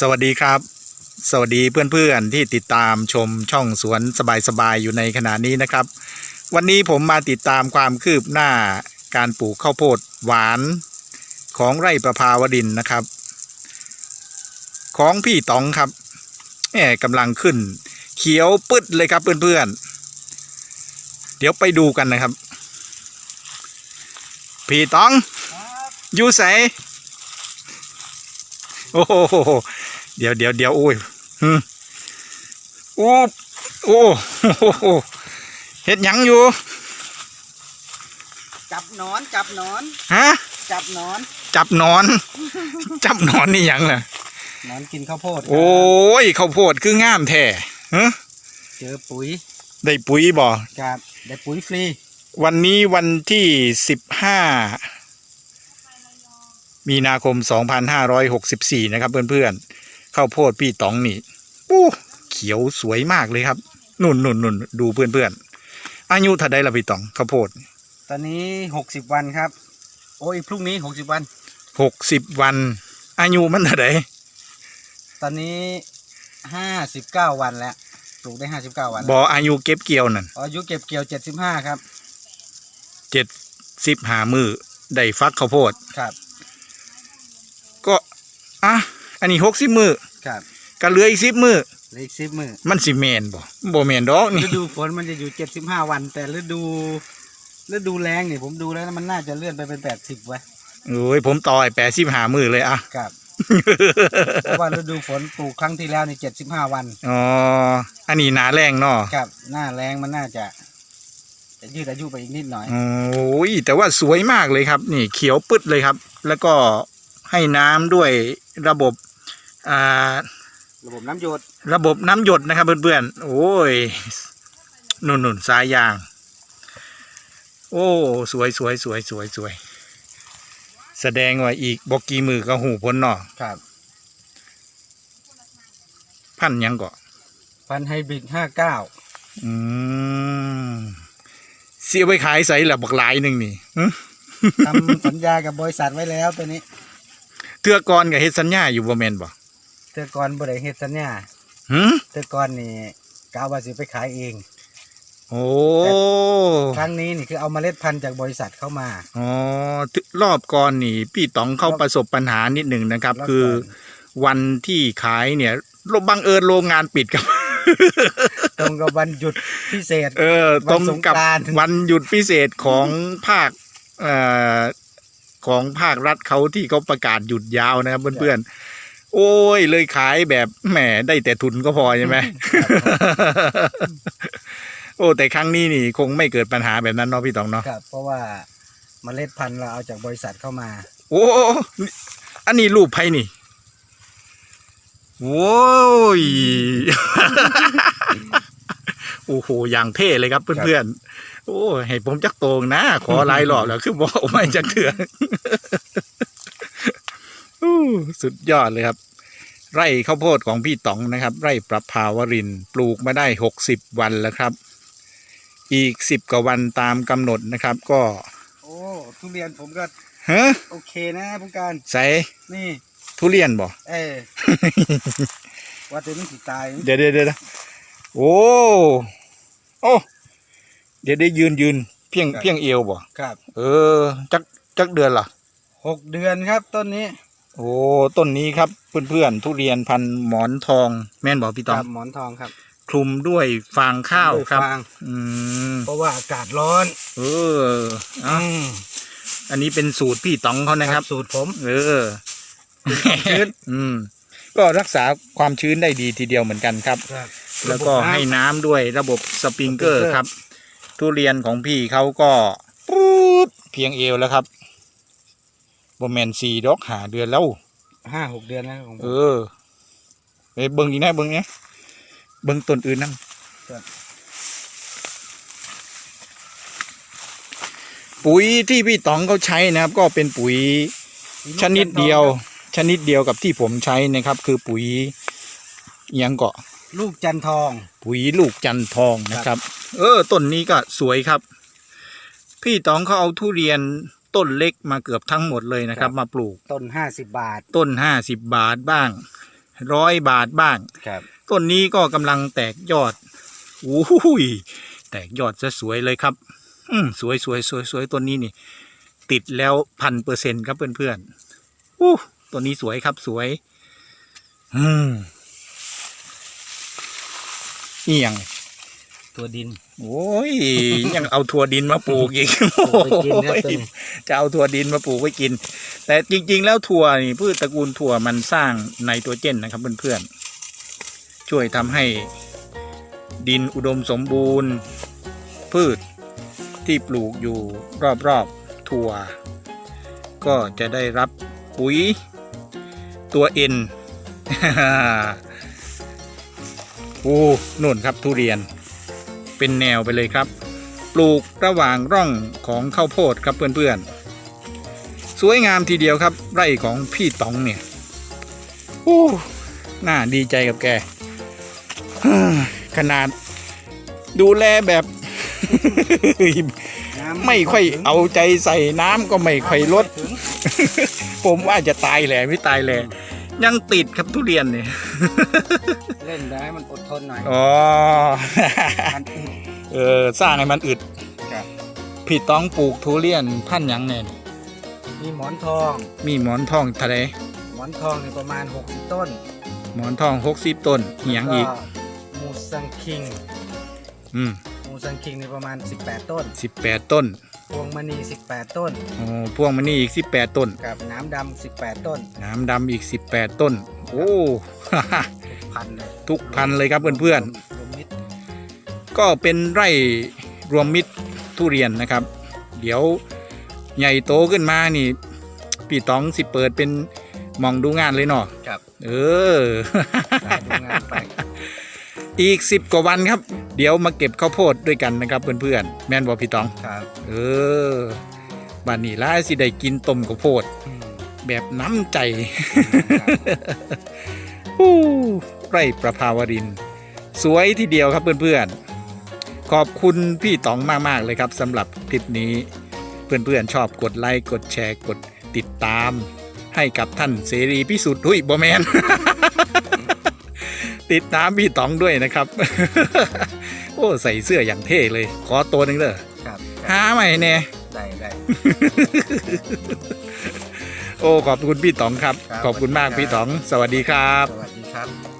สวัสดีครับ สวัสดีเพื่อนๆที่ติดตามชมช่องสวนสบายๆอยู่ในขณะนี้นะครับ วันนี้ผมมาติดตามความคืบหน้าการปลูกข้าวโพดหวานของไร่ประภาวดินนะครับ ของพี่ต๋องครับแหมกำลังขึ้น เขียวปึ๊ดเลยครับเพื่อนๆ เดี๋ยวไปดูกันนะครับ พี่ต๋องอยู่ใส โอ้โหเดี๋ยวเดี๋ยวเดี๋ยวโอ้ยฮึโอ้โอ้โหเฮ็ดหยังอยู่ จับหนอนจับหนอน ฮะ จับหนอน จับหนอน จับหนอนนี่หยังล่ะหนอนกินข้าวโพดโอ้ยข้าวโพดคืองามแท้ฮะเจอปุ๋ยได้ปุ๋ยบ่กับได้ปุ๋ยฟรี วันนี้วันที่สิบห้า มีนาคม 2564 นะครับเพื่อนๆข้าวโพดพี่ต๋องนี่ปู้เขียวสวยมากเลยครับนุ่นนุ่นนุ่นดูเพื่อนๆอายุเท่าใดละพี่ต๋องข้าวโพด ตอนนี้หกสิบวันครับ โอ้ยพรุ่งนี้หกสิบวันหกสิบวันอายุมันเท่าไดตอนนี้ห้าสิบเก้าวันแล้วปลูกได้ห้าสิบเก้าวันบออายุเก็บเกี่ยวนั่นอายุเก็บเกี่ยวเจ็ดสิบห้าครับเจ็ดสิบหามือได้ฟักข้าวโพดครับก็ อะอันนี้หกสิบมือครับก็เหลืออีกสิบมือเหลืออีกสิบมือมันสิแมนบ่บ่แมนดอกนี่ฤดูฝนมันจะอยู่เจ็ดสิบห้าวัน แต่ฤดูฤดูแรงนี่ผมดูแล้วมันน่าจะเลื่อนไปเป็นแปดสิบวะโอ้ยผมต่อยแปดสิบหามือเลยอะครับเพราะว่าฤดูฝนปลูกครั้งที่แล้วนี่เจ็ดสิบห้าวันอ๋ออันนี้หนาแรงเนาะครับ หน้าแรงมันน่าจะจะยืดอายุไปอีกนิดหน่อยโอ้ยแต่ว่าสวยมากเลยครับ นี่เขียวปึ๊ดเลยครับ แล้วก็ ให้น้ำด้วยระบบอ่าระบบน้ำหยดระบบน้ำหยดนะครับเพื่อนๆโอ้ยนุ่นนุ่นสายยาง โอ้สวยสวยสวยสวยสวยแสดงว่าอีกบอกกี่มือก็หูพ้นเนาะครับ พันหยังก็พันไฮบริดห้าเก้าอืมเสียไปขายใส่ละบักหลายหนึ่งนี่หึทำสัญญากับบริษัทไว้แล้วตัวนี้ เทือกรกับเฮ็ดสัญญาอยู่บ่แม่นบ่เตอก่อนบริเฮ็ดสัญญาหึเตอก่อนนี่กาวาสิไปขายเอง โอ้ครั้งนี้นี่คือเอาเมล็ดพันธุ์จากบริษัทเข้ามาอ๋อรอบก่อนนี่ พี่ต๋องเข้าประสบปัญหานิดหนึ่งนะครับรอบก่อนคือวันที่ขายเนี่ยบังเอิญโรงงานปิดครับ ตรงกับวันหยุดพิเศษ เออวันตรงกับสงกรานต์ วันหยุดพิเศษของภาคเอ่อ ของภาครัฐเขาที่เขาประกาศหยุดยาวนะครับเพื่อนๆโอ้ยเลยขายแบบแหมได้แต่ทุนก็พอใช่ไหมโอ้แต่ครั้งนี้นี่คงไม่เกิดปัญหาแบบนั้นเนาะพี่ต๋องเนาะครับ เพราะว่าเมล็ดพันธุ์เราเอาจากบริษัทเข้ามา โอ้อันนี้รูปไพ่นี่โว้ย โอ้โหอย่างเท่เลยครับเพื่อนๆโอ้ให้ผมจักโตงนะ ขอหลายรอบแล้วคือบอกไม่จักเถื่ออู้สุดยอดเลยครับ ไร่ข้าวโพดของพี่ต๋องนะครับ ไร่ประภาวรินทร์ปลูกมาได้หกสิบวันแล้วครับ อีกสิบกว่าวันตามกำหนดนะครับ ก็ โอ้ทุเรียนผมก็ฮะโอเคนะผู้การใส่นี่ทุเรียนบ่เออว่าตัวนี้สิตาย เดี๋ยวเดี๋ยวเดี๋ยว โอ้โอ้เดี๋ยวได้ยืนยืนเพียงเพียงเอวบ่ครับเออ จักจักเดือนล่ะ หกเดือนครับต้นนี้โอ้ต้นนี้ครับเพื่อนๆทุเรียนพันธุ์หมอนทอง แม่นบอกพี่ตคองรับหมอนทองครับคลุมด้วยฟางข้าวด้วยครับฟางอืมเพราะว่าอากาศร้อนเออเอาอันนี้เป็นสูตรพี่ตองเขานะครับ สูตรผม เออชื้น อืม ก็รักษาความชื้นได้ดีทีเดียวเหมือนกันครับ ครับ แล้วก็ให้น้ำด้วยระบบสปริงเกอร์ครับ ทุเรียนของพี่เขาก็ปูดเพียงเอวแล้วครับบแมนสี่ดอกหาเดือนแล้วห้าหกเดือนแล้วของผมเออไปเบิ้งอีกนะเบิ้งเนี้ยเบิ้งต้นอื่นนั่นครับปุ๋ยที่พี่ต๋องเขาใช้นะครับ ก็เป็นปุ๋ยชนิดเดียว ชนิดเดียวกับที่ผมใช้นะครับ คือปุ๋ยอิหยังเกาะ ลูกจันทอง ปุ๋ยลูกจันทองนะครับ เออต้นนี้ก็สวยครับ พี่ต๋องเขาเอาทุเรียนต้นเล็กมาเกือบทั้งหมดเลยนะครับครับ มาปลูกต้นห้าสิบบาท ต้นห้าสิบบาทบ้างร้อยบาทบ้างครับ ต้นนี้ก็กำลังแตกยอดโอ้ยแตกยอดจะสวยเลยครับ อืมสวยสวยสวยสวยต้นนี้นี่ ติดแล้วพันเปอร์เซ็นครับเพื่อนเพื่อนๆอู้ต้นนี้สวยครับสวย อืม นี่ยังตัวดิน โอ้ย ยังเอาถั่วดินมาปลูกอีกไปกินครับโอ้ยต้นจะเอาถั่วดินมาปลูกไว้กิน แต่จริง ๆ แล้วถั่วนี่พืชตระกูลถั่วมันสร้างไนโตรเจนนะครับเพื่อนๆ ช่วยทำให้ดินอุดมสมบูรณ์ พืชที่ปลูกอยู่รอบๆถั่ว ก็จะได้รับปุ๋ยตัวเอ็น โอ้นุ่นครับทุเรียน เป็นแนวไปเลยครับ ปลูกระหว่างร่องของข้าวโพดครับเพื่อนๆ สวยงามทีเดียวครับ ไร่ของพี่ต๋องเนี่ยโอ้น่าดีใจกับแก ขนาดดูแลแบบ ไม่ค่อยเอาใจใส่น้ำก็ไม่ค่อยลด ผมว่าจะตายแหละไม่ตายแหละ ยังติดครับทุเรียนเนี่ยเล่นได้มันอดทนหน่อยอ๋อ มันอึดเออสร้างให้มันอึดครับพี่ต้องปลูกทุเรียนพันธุ์หยังเนี่ยมีหมอนทอง มีหมอนทองทะเลหมอนทองนี่ประมาณ 60 ต้นหมอนทองหกสิบต้นมีหยังอีกแล้วมูซังคิง อืมมูซังคิงนี่ประมาณ 18 ต้นสิบแปดต้น พวงมณี 18 ต้นโอ้พวงมันนี่อีกสิบแปดต้น กับน้ำดำ18 ต้นน้ำดำอีกสิบแปดต้น โอ้ พันเลยทุกพันเลยครับเพื่อนรวมมิตรๆ ก็เป็นไร่รวมมิตรทุเรียนนะครับ เดี๋ยวใหญ่โตขึ้นมานี่พี่ต๋องสิเปิดเป็นหมองดูงานเลยเนาะครับ เออได้ดูงานไป อีกสิบกว่าวันครับ เดี๋ยวมาเก็บข้าวโพดด้วยกันนะครับเพื่อนๆ แม่นบอพี่ต๋อง ครับเออบ้านนี้ล่าสิได้กินต้มข้าวโพด อืมแบบน้ำใจครับฮู้ไร่ประภาวรินทร์สวยทีเดียวครับเพื่อนๆ ขอบคุณพี่ต๋องมากๆเลยครับสำหรับคลิปนี้ เพื่อนๆชอบกดไลค์กดแชร์กดติดตาม ให้กับท่านเสรีพิสุทธิ์หุยบอแมน ติดตามพี่ต๋องด้วยนะครับ โอ้ใส่เสื้ออย่างเท่เลย ขอตัวหนึ่งเด้อครับหาใหม่แน่ได้ได้โอ้ขอบคุณพี่ต๋องครับครับขอบคุณมากสวัสดีครับพี่ต๋อง สวัสดีครับ สวัสดีครับ